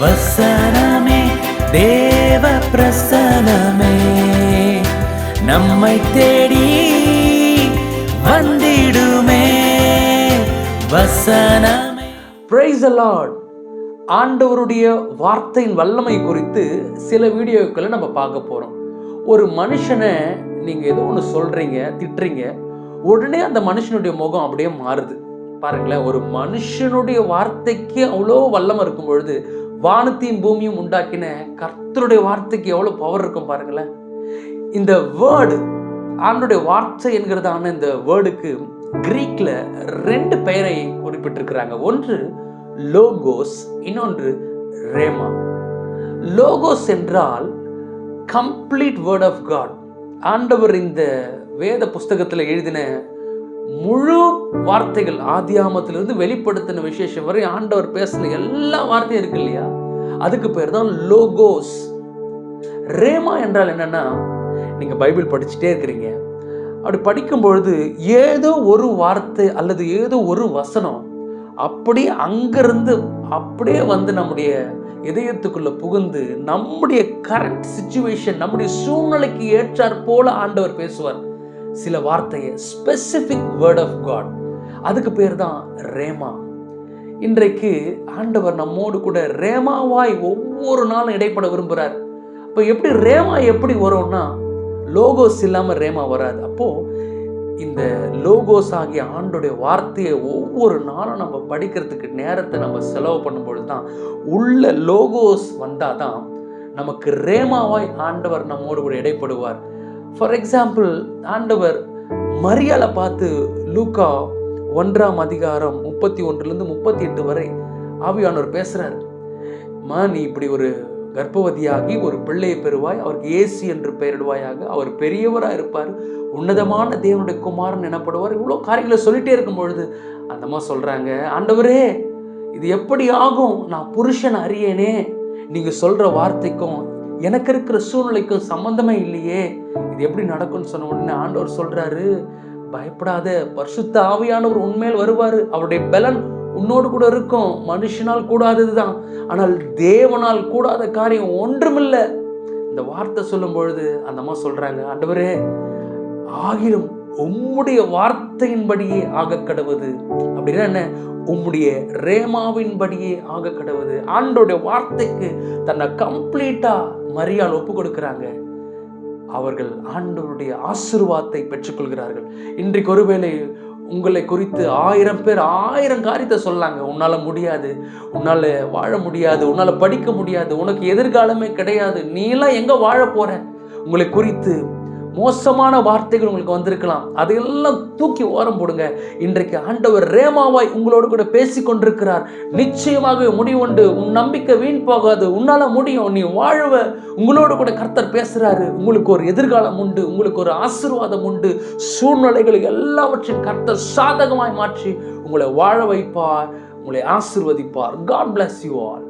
வசனமே தேவ பிரசனமே நம்மை தேடி வந்திடுமே வசனமே. பிரைஸ் அலாட் ஆண்டவருடைய வார்த்தையின் வல்லமை குறித்து சில வீடியோக்களை நம்ம பார்க்க போகிறோம் ஒரு மனுஷனை நீங்கள் ஏதோ ஒன்று சொல்கிறீங்க திட்டுறீங்க உடனே அந்த மனுஷனுடைய முகம் அப்படியே மாறுது. பாருங்களேன் ஒரு மனுஷனுடைய வார்த்தைக்கு அவ்வளோ வல்லமை இருக்கும் பொழுது வானத்தையும் பூமியும் உண்டாக்கின கர்த்தருடைய வார்த்தைக்கு எவ்வளோ பவர் இருக்கும் பாருங்களேன். இந்த வேர்டு ஆண்டுடைய வார்த்தை என்கிறதான இந்த வேர்டுக்கு கிரீக்ல ரெண்டு பெயரை குறிப்பிட்டிருக்கிறாங்க. ஒன்று லோகோஸ் இன்னொன்று ரேமா லோகோஸ் என்றால் கம்ப்ளீட் வேர்ட் ஆஃப் காட் ஆண்டவர் இந்த வேத புஸ்தகத்தில் எழுதின முழு வார்த்தைகள் ஆதியாமத்திலிருந்து வெளிப்படுத்தின விசேஷம் வரை ஆண்டவர் பேசின எல்லா வார்த்தையும் இருக்கு இல்லையா? அதுக்கு பேர் தான் லோகோஸ். ரேமா என்றால் என்னன்னா நீங்க பைபிள் படிச்சுட்டே இருக்கிறீங்க. அப்படி படிக்கும் பொழுது ஏதோ ஒரு வார்த்தை அல்லது ஏதோ ஒரு வசனம் அப்படியே அங்கிருந்து அப்படியே வந்து நம்முடைய இதயத்துக்குள்ள புகுந்து நம்முடைய கரெக்ட் சுச்சுவேஷன் நம்முடைய சூழ்நிலைக்கு ஏற்றாற் போல ஆண்டவர் பேசுவார். சில வார்த்தையை ஸ்பெசிஃபிக் வேர்ட் ஆஃப் காட் அதுக்கு பேர் தான் ரேமா. இன்றைக்கு ஆண்டவர் நம்மோடு கூட ரேமாவாய் ஒவ்வொரு நாளும் இடைப்பட விரும்புகிறார் இப்போ எப்படி ரேமா எப்படி வரும்னா லோகோஸ் இல்லாமல் ரேமா வராது. அப்போது இந்த லோகோஸ் ஆகிய ஆண்டுடைய வார்த்தையை ஒவ்வொரு நாளும் நம்ம படிக்கிறதுக்கு நேரத்தை நம்ம செலவு பண்ணும்பொழுது தான் உள்ள லோகோஸ் வந்தால் தான் நமக்கு ரேமாவாய் ஆண்டவர் நம்மோடு கூட இடைப்படுவார். ஃபார் எக்ஸாம்பிள் ஆண்டவர் மரியாதை பார்த்து லூக்கா ஒன்றாம் அதிகாரம் முப்பத்தி ஒன்றுலேருந்து முப்பத்தி எட்டு வரை ஆவியானவர் பேசுகிறார் மா நீ இப்படி ஒரு கர்ப்பவதியாகி ஒரு பிள்ளையை பெறுவாய் அவருக்கு ஏசி என்று பெயரிடுவாயாக அவர் பெரியவராக இருப்பார் உன்னதமான தேவனுடைய குமாரன் எனப்படுவார். இவ்வளோ காரியங்களை சொல்லிட்டே இருக்கும் பொழுது அந்தம்மா சொல்கிறாங்க ஆண்டவரே இது எப்படி ஆகும்? நான் புருஷன் அறியேனே. நீங்கள் சொல்கிற வார்த்தைக்கும் எனக்கு இருக்கிற சூழ்நிலைக்கும் சம்மந்தமே இல்லையே. இது எப்படி நடக்கும்னு சொன்ன உடனே ஆண்டவர் சொல்கிறாரு பயப்படாத பரிசுத்த ஆவியானவர் உண்மையில் வருவார். அவருடைய பலன் உன்னோடு கூட இருக்கும். மனுஷனால் கூடாதது தான் ஆனால் தேவனால் கூடாத காரியம் ஒன்றுமில்லை. இந்த வார்த்தை சொல்லும் பொழுது அந்த அம்மா சொல்றாங்க ஆண்டவரே ஆகிலும் உம்முடைய வார்த்தையின்படியே ஆக கடவுது. அப்படின்னா என்ன? உம்முடைய ரேமாவின்படியே ஆக கடவுது. ஆண்டோடைய வார்த்தைக்கு தன்னை கம்ப்ளீட்டா மரியால் ஒப்பு கொடுக்கிறாங்க அவர்கள் ஆண்டவருடைய ஆசிர்வாதத்தை பெற்றுக்கொள்கிறார்கள். இன்றைக்கு ஒருவேளை உங்களை குறித்து ஆயிரம் பேர் ஆயிரம் காரியத்தை சொல்லாங்க. உன்னால் முடியாது உன்னால் வாழ முடியாது உன்னால் படிக்க முடியாது உனக்கு எதிர்காலமே கிடையாது. நீலாம் எங்கே வாழ போற? உங்களை குறித்து மோசமான வார்த்தைகள் உங்களுக்கு வந்திருக்கலாம். அதையெல்லாம் தூக்கி ஓரம் போடுங்க. இன்றைக்கு ஆண்டவர் ரேமாவாய் உங்களோடு கூட பேசி கொண்டிருக்கிறார். நிச்சயமாக முடிவுண்டு உன் நம்பிக்கை வீண் போகாது. உன்னால முடியும். நீ வாழுவ. உங்களோடு கூட கர்த்தர் பேசுறாரு. உங்களுக்கு ஒரு எதிர்காலம் உண்டு. உங்களுக்கு ஒரு ஆசீர்வாதம் உண்டு. சூழ்நிலைகளை எல்லாவற்றையும் கர்த்தர் சாதகமாய் மாற்றி உங்களை வாழ வைப்பார். உங்களை ஆசிர்வதிப்பார். God bless you all